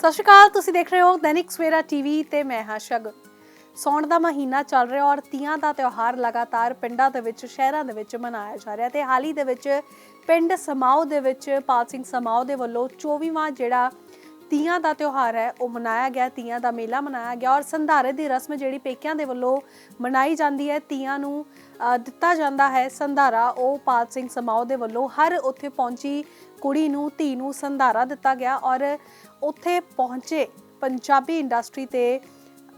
ਸਤਿ ਸ਼੍ਰੀ ਅਕਾਲ, ਤੁਸੀਂ ਦੇਖ ਰਹੇ ਹੋ ਦੈਨਿਕ ਸਵੇਰਾ ਟੀਵੀ ਤੇ ਮੈਂ ਹਾਂ ਸ਼ਗ ਸੌਣ ਦਾ ਮਹੀਨਾ ਚੱਲ ਰਿਹਾ ਔਰ ਤੀਆਂ ਦਾ ਤਿਉਹਾਰ ਲਗਾਤਾਰ ਪਿੰਡਾਂ ਦੇ ਵਿੱਚ, ਸ਼ਹਿਰਾਂ ਦੇ ਵਿੱਚ ਮਨਾਇਆ ਜਾ ਰਿਹਾ ਤੇ ਹਾਲ ਹੀ ਦੇ ਵਿੱਚ ਪਿੰਡ ਸਮਾਓ ਦੇ ਵਿੱਚ, ਪਾਲ ਸਿੰਘ ਸਮਾਓ ਦੇ ਵੱਲੋਂ 24ਵਾਂ ਜਿਹੜਾ ਤੀਆਂ ਦਾ ਤਿਉਹਾਰ ਹੈ, ਉਹ ਮਨਾਇਆ ਗਿਆ, ਤੀਆਂ ਦਾ ਮੇਲਾ ਮਨਾਇਆ ਗਿਆ ਔਰ ਸੰਧਾਰੇ ਦੀ ਰਸਮ ਜਿਹੜੀ ਪੇਕਿਆਂ ਦੇ ਵੱਲੋਂ ਮਨਾਈ ਜਾਂਦੀ ਹੈ, ਤੀਆਂ ਨੂੰ ਦਿੱਤਾ ਜਾਂਦਾ ਹੈ ਸੰਧਾਰਾ, ਉਹ ਪਾਲ ਸਿੰਘ ਸਮਾਓ ਦੇ ਵੱਲੋਂ ਹਰ ਉੱਥੇ ਪਹੁੰਚੀ ਕੁੜੀ ਨੂੰ, ਧੀ ਨੂੰ ਸੰਧਾਰਾ ਦਿੱਤਾ ਗਿਆ ਔਰ ਉੱਥੇ ਪਹੁੰਚੇ ਪੰਜਾਬੀ ਇੰਡਸਟਰੀ ਤੇ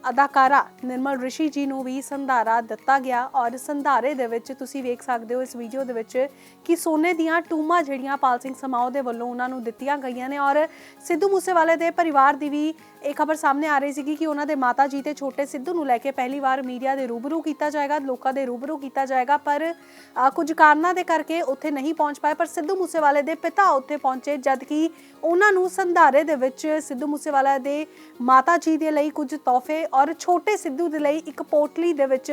ਅਦਾਕਾਰਾ ਨਿਰਮਲ ਰਿਸ਼ੀ ਜੀ ਨੂੰ ਵੀ ਸੰਧਾਰਾ ਦਿੱਤਾ ਗਿਆ ਔਰ ਸੰਧਾਰੇ ਦੇ ਵਿੱਚ ਤੁਸੀਂ ਵੇਖ ਸਕਦੇ ਹੋ ਇਸ ਵੀਡੀਓ ਦੇ ਵਿੱਚ ਕਿ ਸੋਨੇ ਦੀਆਂ ਟੂਮਾਂ ਜਿਹੜੀਆਂ ਪਾਲ ਸਿੰਘ ਸਮਾਓ ਦੇ ਵੱਲੋਂ ਉਹਨਾਂ ਨੂੰ ਦਿੱਤੀਆਂ ਗਈਆਂ ਨੇ ਔਰ ਸਿੱਧੂ ਮੂਸੇਵਾਲੇ ਦੇ ਪਰਿਵਾਰ ਦੀ ਵੀ ਇਹ ਖਬਰ ਸਾਹਮਣੇ ਆ ਰਹੀ ਸੀਗੀ ਕਿ ਉਹਨਾਂ ਦੇ ਮਾਤਾ ਜੀ ਤੇ ਛੋਟੇ ਸਿੱਧੂ ਨੂੰ ਲੈ ਕੇ ਪਹਿਲੀ ਵਾਰ ਮੀਡੀਆ ਦੇ ਰੂਬਰੂ ਕੀਤਾ ਜਾਏਗਾ, ਲੋਕਾਂ ਦੇ ਰੂਬਰੂ ਕੀਤਾ ਜਾਏਗਾ, ਪਰ ਕੁਝ ਕਾਰਨਾਂ ਦੇ ਕਰਕੇ ਉੱਥੇ ਨਹੀਂ ਪਹੁੰਚ ਪਾਏ, ਪਰ ਸਿੱਧੂ ਮੂਸੇਵਾਲੇ ਦੇ ਪਿਤਾ ਉੱਥੇ ਪਹੁੰਚੇ ਜਦ ਕਿ ਉਹਨਾਂ ਨੂੰ ਸੰਧਾਰੇ ਦੇ ਵਿੱਚ ਸਿੱਧੂ ਮੂਸੇਵਾਲਾ ਦੇ ਮਾਤਾ ਜੀ ਦੇ ਲਈ ਕੁਝ ਤੋਹਫੇ ਔਰ ਛੋਟੇ ਸਿੱਧੂ ਦੇ ਲਈ ਇੱਕ ਪੋਟਲੀ ਦੇ ਵਿੱਚ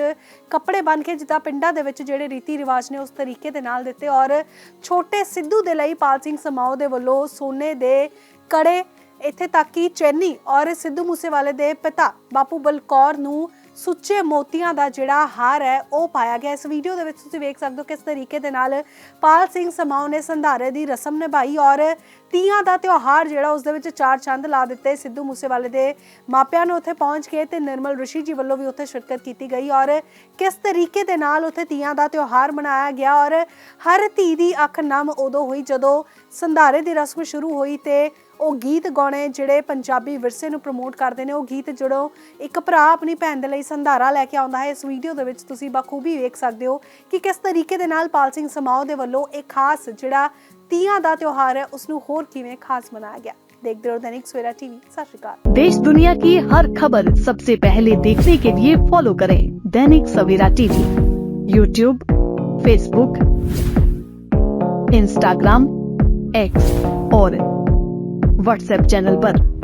ਕੱਪੜੇ ਬਣ ਕੇ ਜਿੱਦਾਂ ਪਿੰਡਾਂ ਦੇ ਵਿੱਚ ਜਿਹੜੇ ਰੀਤੀ ਰਿਵਾਜ ਨੇ ਉਸ ਤਰੀਕੇ ਦੇ ਨਾਲ ਦਿੱਤੇ ਔਰ ਛੋਟੇ ਸਿੱਧੂ ਦੇ ਲਈ ਪਾਲ ਸਿੰਘ ਸਮਾਓ ਦੇ ਵੱਲੋਂ ਸੋਨੇ ਦੇ ਕੜੇ ਇੱਥੇ ਤੱਕ ਕਿ ਚੈਨੀ ਔਰ ਸਿੱਧੂ ਮੂਸੇਵਾਲੇ ਦੇ ਪਿਤਾ ਬਾਪੂ ਬਲਕੌਰ ਨੂੰ ਸੁੱਚੇ ਮੋਤੀਆਂ ਦਾ ਜਿਹੜਾ ਹਾਰ ਹੈ, ਉਹ ਪਾਇਆ ਗਿਆ। ਇਸ ਵੀਡੀਓ ਦੇ ਵਿੱਚ ਤੁਸੀਂ ਵੇਖ ਸਕਦੇ ਹੋ ਕਿਸ ਤਰੀਕੇ ਦੇ ਨਾਲ ਪਾਲ ਸਿੰਘ ਸਮਾਓ ਨੇ ਸੰਧਾਰੇ ਦੀ ਰਸਮ ਨਿਭਾਈ ਔਰ ਤੀਆਂ ਦਾ ਤਿਉਹਾਰ ਜਿਹੜਾ ਉਸ ਦੇ ਵਿੱਚ ਚਾਰ ਚੰਦ ਲਾ ਦਿੱਤੇ। ਸਿੱਧੂ ਮੂਸੇਵਾਲੇ ਦੇ ਮਾਪਿਆਂ ਨੂੰ ਉੱਥੇ ਪਹੁੰਚ ਕੇ ਤੇ ਨਿਰਮਲ ਰਿਸ਼ੀ ਜੀ ਵੱਲੋਂ ਵੀ ਉੱਥੇ ਸ਼ਿਰਕਤ ਕੀਤੀ ਗਈ ਔਰ ਕਿਸ ਤਰੀਕੇ ਦੇ ਨਾਲ ਉੱਥੇ ਤੀਆਂ ਦਾ ਤਿਉਹਾਰ ਮਨਾਇਆ ਗਿਆ ਔਰ ਹਰ ਧੀ ਦੀ ਅੱਖ ਨਮ ਉਦੋਂ ਹੋਈ ਜਦੋਂ ਸੰਧਾਰੇ ਦੀ ਰਸਮ ਸ਼ੁਰੂ ਹੋਈ ਤੇ ਉਹ ਗੀਤ ਗਾਉਣੇ ਜਿਹੜੇ ਪੰਜਾਬੀ ਵਿਰਸੇ ਨੂੰ ਪ੍ਰਮੋਟ ਕਰਦੇ ਨੇ ਉਹ ਗੀਤ ਜਦੋਂ ਇੱਕ ਭਰਾ ਆਪਣੀ ਭੈਣ ਦੇ ਲਈ ਸੰਧਾਰਾ ਲੈ ਕੇ ਆਉਂਦਾ ਹੈ ਇਸ ਵੀਡੀਓ ਦੇ ਵਿੱਚ ਤੁਸੀਂ ਬਖੂਬੀ ਵੇਖ ਸਕਦੇ ਹੋ ਕਿ ਕਿਸ ਤਰੀਕੇ ਦੇ ਨਾਲ ਪਾਲ ਸਿੰਘ ਸਮਾਓ ਦੇ ਵੱਲੋਂ ਇੱਕ ਖਾਸ ਜਿਹੜਾ ਤੀਆਂ ਦਾ ਤਿਉਹਾਰ ਹੈ ਉਸ ਨੂੰ ਹੋਰ ਕਿਵੇਂ ਖਾਸ ਮਨਾਇਆ ਗਿਆ ਦੇਖਦੇ ਰਹੋ ਦੈਨਿਕ ਸਵੇਰਾ ਟੀਵੀ ਸਤਿ ਸ਼੍ਰੀ ਅਕਾਲ देश दुनिया की हर खबर सबसे पहले देखने के लिए फॉलो करें Dainik Savera TV YouTube Facebook Instagram X और व्हाट्सएप चैनल पर।